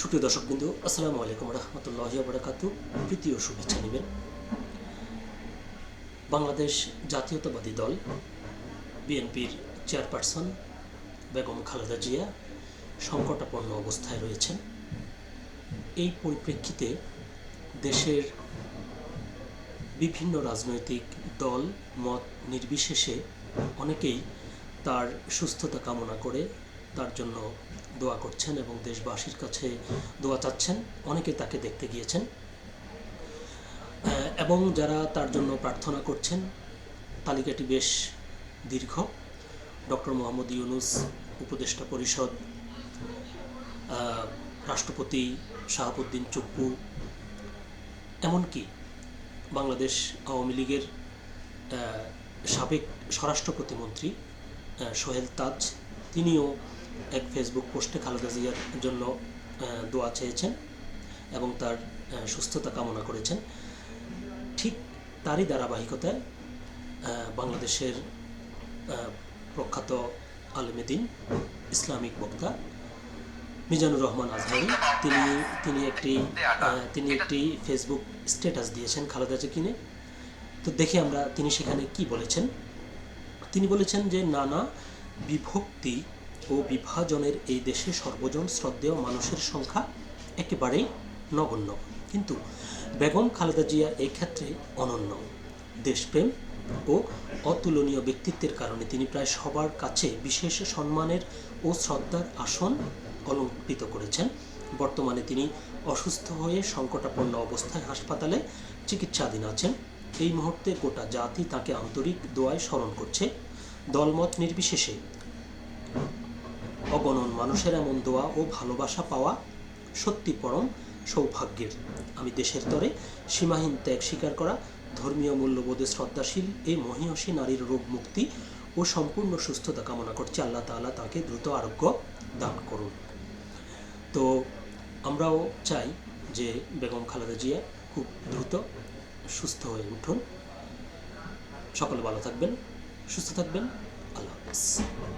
সুপ্রিয় দর্শক বিন্দু আসসালামু আলাইকুম রহমতুল্লাহ বরাকাতু। প্রীতি ও শুভেচ্ছা নেবেন। বাংলাদেশ জাতীয়তাবাদী দল, বিএনপির চেয়ারপারসন বেগম খালেদা জিয়া সংকটাপন্ন অবস্থায় রয়েছেন। এই পরিপ্রেক্ষিতে দেশের বিভিন্ন রাজনৈতিক দল, মত নির্বিশেষে অনেকেই তার সুস্থতা কামনা করে তার জন্য দোয়া করছেন এবং দেশবাসীর কাছে দোয়া চাচ্ছেন। অনেকে তাকে দেখতে গিয়েছেন। এবং যারা তার জন্য প্রার্থনা করছেন, তালিকাটি বেশ দীর্ঘ। ডক্টর মোহাম্মদ ইউনুস, উপদেষ্টা পরিষদ রাষ্ট্রপতি শাহাবুদ্দিন চুপ্পু, এমনকি বাংলাদেশ আওয়ামী লীগের সাবেক স্বরাষ্ট্র প্রতিমন্ত্রী সোহেল তাজ, তিনিও এক ফেসবুক পোস্টে খালেদা জিয়ার জন্য দোয়া চেয়েছেন এবং তার সুস্থতা কামনা করেছেন। ঠিক তারই ধারাবাহিকতায় বাংলাদেশের প্রখ্যাত আলমেদিন ইসলামিক বক্তা মিজানুর রহমান আজহারি, তিনি তিনি একটি তিনি একটি ফেসবুক স্ট্যাটাস দিয়েছেন খালেদা জিয়াকে তো দেখি আমরা তিনি সেখানে কি বলেছেন। তিনি বলেছেন যে নানা বিভক্তি ও বিভাজনের এই দেশে সর্বজন শ্রদ্ধেয় মানুষের সংখ্যা একেবারেই নগণ্য। কিন্তু বেগম খালেদা জিয়া এই ক্ষেত্রে অনন্য। দেশপ্রেম ও অতুলনীয় ব্যক্তিত্বের কারণে তিনি প্রায় সবার কাছে বিশেষ সম্মানের ও শ্রদ্ধার আসন অলঙ্কৃত করেছেন। বর্তমানে তিনি অসুস্থ হয়ে সংকটাপন্ন অবস্থায় হাসপাতালে চিকিৎসাধীন আছেন। এই মুহূর্তে গোটা জাতি তাকে আন্তরিক দোয়ায় স্মরণ করছে। দলমত নির্বিশেষে অগণন মানুষের এমন দোয়া ও ভালোবাসা পাওয়া সত্যি পরম সৌভাগ্যের। আমি দেশের তরে সীমাহীন ত্যাগ স্বীকার করা, ধর্মীয় মূল্যবোধে শ্রদ্ধাশীল এই মহিয়সী নারীর রোগ মুক্তি ও সম্পূর্ণ সুস্থতা কামনা করছি। আল্লাহ তাআলা তাকে দ্রুত আরোগ্য দান করুন। তো আমরাও চাই যে বেগম খালেদা জিয়া খুব দ্রুত সুস্থ হয়ে উঠুন। সকলে ভালো থাকবেন, সুস্থ থাকবেন। আল্লাহ হাফেজ।